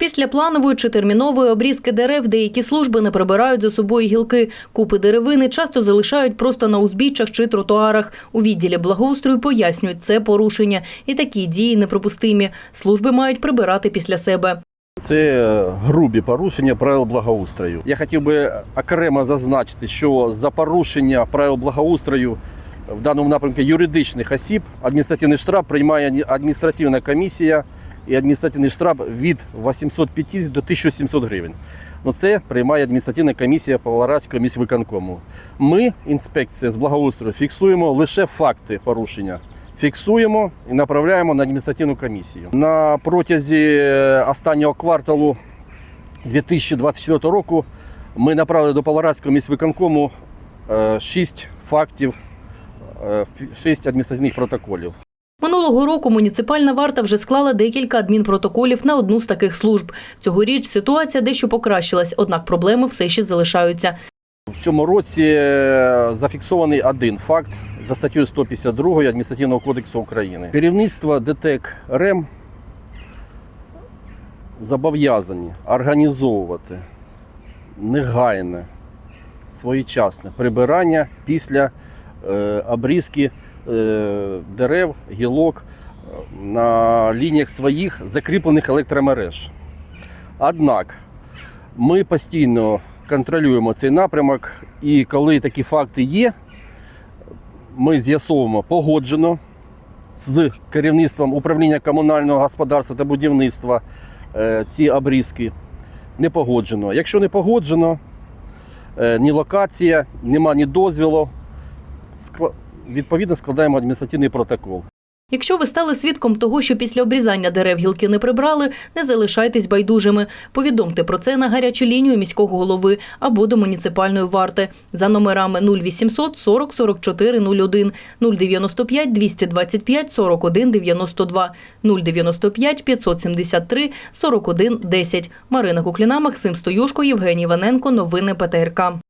Після планової чи термінової обрізки дерев деякі служби не прибирають за собою гілки. Купи деревини часто залишають просто на узбіччях чи тротуарах. У відділі благоустрою пояснюють, це порушення. І такі дії неприпустимі. Служби мають прибирати після себе. Це е, грубі порушення правил благоустрою. Я хотів би окремо зазначити, що за порушення правил благоустрою в даному напрямку юридичних осіб адміністративний штраф приймає адміністративна комісія і адміністративний штраф від 850 до 1700 гривень. Ну, це приймає адміністративна комісія Павлоградського міськвиконкому. Ми, інспекція з благоустрою, фіксуємо лише факти порушення. Фіксуємо і направляємо на адміністративну комісію. На протязі е, останнього кварталу 2024 року ми направили до Павлоградського міськвиконкому 6 фактів, 6 адміністративних протоколів. Минулого року муніципальна варта вже склала декілька адмінпротоколів на одну з таких служб. Цьогоріч ситуація дещо покращилась, однак проблеми все ще залишаються. В цьому році е, зафіксований один факт за статтею 152 Адміністративного кодексу України. Керівництво ДТЕК РЕМ зобов'язані організовувати негайне своєчасне прибирання після е, обрізки дерев, гілок е, на лініях своїх закріплених електромереж. Однак ми постійно контролюємо цей напрямок, і коли такі факти є, ми з'ясовуємо погоджено з керівництвом управління комунального господарства та будівництва е, ці обрізки. Не погоджено. Якщо не погоджено, е, ні локація, нема ні дозвілу, відповідно складаємо адміністративний протокол. Якщо ви стали свідком того, що після обрізання дерев гілки не прибрали, не залишайтесь байдужими. Повідомте про це на гарячу лінію міського голови або до муніципальної варти за номерами 0800 40 44 01, 095 225 41 92, 095 573 41 10. Марина Кукліна, Максим Стоюшко, Євгеній Іваненко. Новини ПТРК.